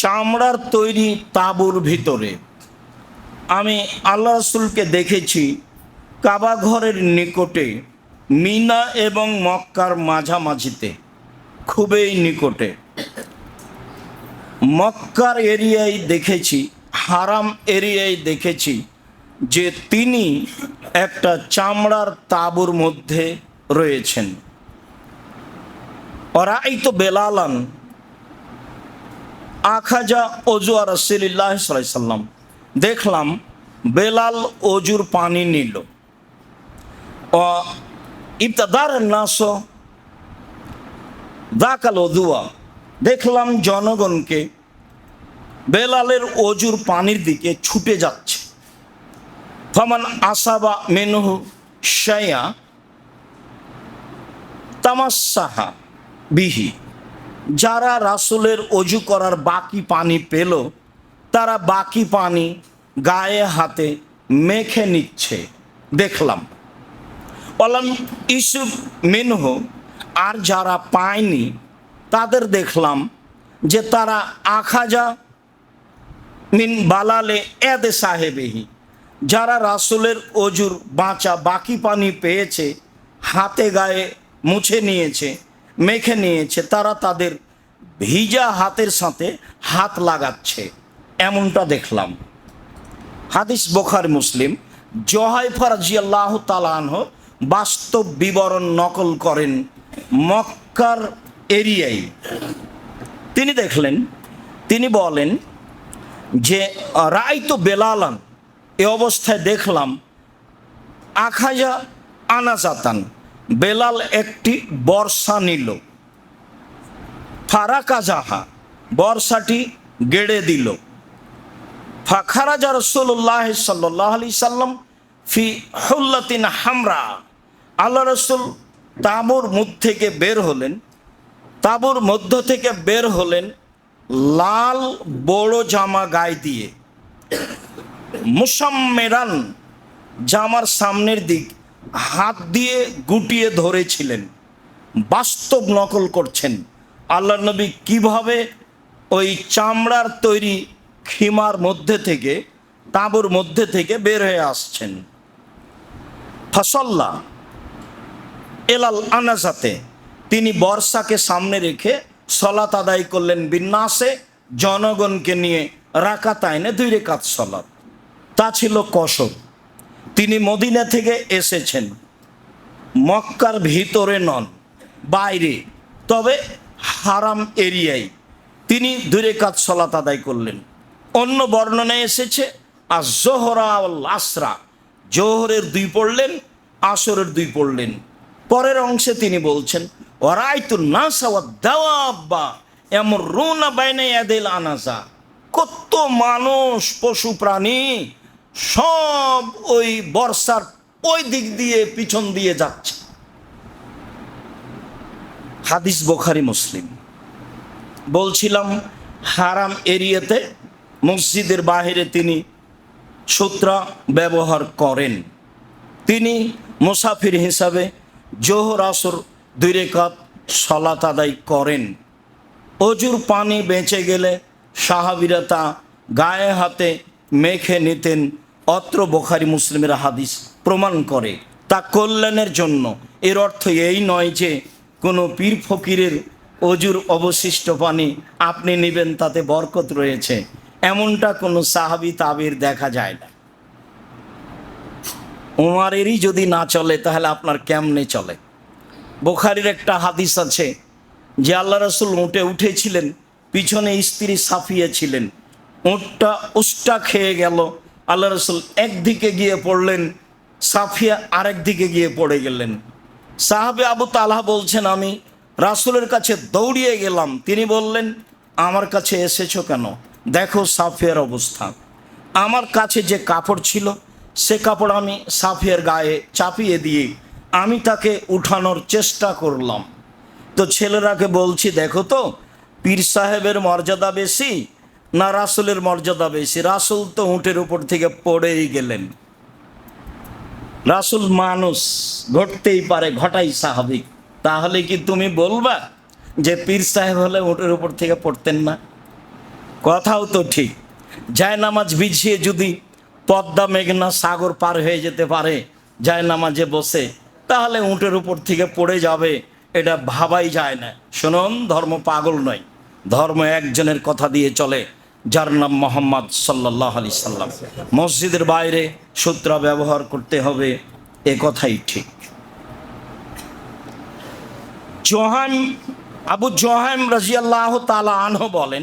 চামড়ার তৈরি তাঁবুর ভিতরে। আমি আল্লাহ রসুলকে দেখেছি কাবা ঘরের নিকটে, মিনা এবং মক্কার মাঝামাঝিতে, খুবই নিকটে। মক্কার এরিয়ায় দেখেছি, হারাম এরিয়ায় দেখেছি যে তিনি একটা চামড়ার তাঁবুর মধ্যে রয়েছেন। ওরাই তো বেলালান আখাজা অজু আর রসিল্লাহ সাল্লাম। দেখলাম বেলাল অজুর পানি নিল। ইবতাদার নাস দাকাল অদুয়া দেখলাম জনগণকে বেলালের অজুর পানির দিকে ছুটে যাচ্ছে। ফমান আসাবা মেনহু শায়া তামাসাহা বিহি। যারা রাসুলের অজু করার বাকি পানি পেল, তারা বাকি পানি গায়ে হাতে মেখে নিচ্ছে। দেখলাম। অলাম ইসুফ মিনহ, আর যারা পায়নি, তাদের দেখলাম যে তারা আখাজা মিন বালালে এদে সাহেবেহি। যারা রাসুলের অজুর বাঁচা বাকি পানি পেয়েছে, হাতে গায়ে মুছে নিয়েছে। মেখে নিয়েছে, তারা তাদের ভিজা হাতের সাথে হাত লাগাচ্ছে। এমনটা দেখলাম। হাদিস বোখার মুসলিম জহাইফার জিয়াল্লাহ তালানহ বাস্তব বিবরণ নকল করেন মক্কার এরিয়ায়। তিনি দেখলেন, তিনি বলেন যে, রায় তো বেলালান, এ অবস্থায় দেখলাম, আখাজা আনাজাতান। বেলাল একটি বর্ষা নিল। ফারাকা জাহা বর্ষাটি গেড়ে দিল। ফাখারাজা রসুল্লাহ সাল্লাহ আলি সাল্লাম ফি হুল্লাতিন হামরা, আল্লাহ রসুল তাবুর মুখ থেকে বের হলেন। তাবুর মধ্য থেকে বের হলেন লাল বড় জামা গায়ে দিয়ে। মুসাম্মেরান জামার সামনের দিক হাত দিয়ে গুটিয়ে ধরেছিলেন, বাস্তব নকল করছেন। আল্লাহ নবী কীভাবে ওই চামড়ার তৈরি খিমার মধ্যে থেকে, তাঁবুর মধ্যে থেকে বের হয়ে আসছেন? ফসল্লা এলাল আনাজাতে তিনি বর্ষাকে সামনে রেখে সলাত আদায় করলেন বিন্যাসে জনগণকে নিয়ে রাকাতায়নে দুই রেখাত সলাত। তা ছিল কসব তিনি মদিনা থেকে এসেছেন। মক্কার ভিতরে নন, বাইরে, তবে হারাম এরিয়ায় তিনি দূরে কাজ সলাত আদায় করলেন। অন্য বর্ণনায় এসেছে আর জোহরা আসরা জোহরের দুই পড়লেন, আসরের দুই পড়লেন। পরের অংশে তিনি বলছেন ওরাইতু নাসা দাওয়াব্বা এমন রুনা বাইনে আনাজা। কত মানুষ পশু প্রাণী সব ওই বর্ষার ওই দিক দিয়ে পিছন দিয়ে যাচ্ছে। হাদিস বোখারি মুসলিম। বলছিলাম, হারাম এরিয়াতে মসজিদের বাহিরে তিনি সূত্রা ব্যবহার করেন। তিনি মুসাফির হিসাবে জোহর আসর দুই রেখাত সলাত আদায় করেন। অজুর পানি বেঁচে গেলে সাহাবিরা তা গায়ে হাতে মেখে নিতেন অত্র বোখারি মুসলিমের হাদিস প্রমাণ করে। তা কল্যাণের জন্য। এর অর্থ এই নয় যে কোনো পীর ফকিরের অজুর অবশিষ্ট পানি আপনি নেবেন, তাতে বরকত রয়েছে। এমনটা কোনো সাহাবি তাবির দেখা যায় না। উমারেরই যদি না চলে, তাহলে আপনার কেমনে চলে? বোখারির একটা হাদিস আছে যে আল্লাহ রসুল উঠে উঠেছিলেন, পিছনে স্ত্রী সাফিয়ে ছিলেন। উঁটটা উষ্টা খেয়ে গেল। আল্লাহ রসুল একদিকে গিয়ে পড়লেন, সাফিয়া আরেক দিকে গিয়ে পড়ে গেলেন। সাহাবে আবু তালাহ বলছেন, আমি রাসুলের কাছে দৌড়িয়ে গেলাম। তিনি বললেন, আমার কাছে এসেছ কেন? দেখো সাফিয়ার অবস্থা। আমার কাছে যে কাপড় ছিল, সে কাপড় আমি সাফিয়ার গায়ে চাপিয়ে দিয়ে আমি তাকে উঠানোর চেষ্টা করলাম। তো ছেলেরাকে বলছি, দেখো তো, পীর সাহেবের মর্যাদা বেশি না রাসুলের মর্যাদা বেশি। রাসুল তো উঁটের উপর থেকে পড়েই গেলেন। রাসুল মানুষ, ঘটতেই পারে, ঘটাই স্বাভাবিক। তাহলে কি তুমি বলবা যে পীর সাহেব হলে উঁটের উপর থেকে পড়তেন না? কথাও তো ঠিক। যায় নামাজ বিছিয়ে যদি পদ্মা, মেঘনা, সাগর পার হয়ে যেতে পারে যায় নামাজে বসে, তাহলে উঁটের উপর থেকে পড়ে যাবে, এটা ভাবাই যায় না। শুনুন, ধর্ম পাগল নয়। ধর্ম একজনের কথা দিয়ে চলে। যার নাম মোহাম্মদ সাল্লাহ আলি সাল্লাম। মসজিদের বাইরে সূত্র ব্যবহার করতে হবে, এ কথাই ঠিক। জোহাইম, আবু জোহাইম রাজিয়াল্লাহ তালা আনহ বলেন,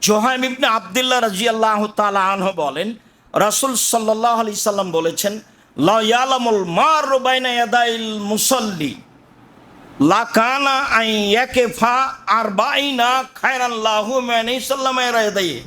জোহাইম ইবনে আবদুল্লাহ রাজিয়াল্লাহ তালা আনহ বলেন, রাসুল সাল্লাহ আলি সাল্লাম বলেছেন লায়ালামুল মার বাইনা ইয়াদাইল মুসল্লি। লাকানা আই ইয়াকে ফা আর বাইনা খায়রান লাহু মানে সাল্লাম এরাদাইয়ে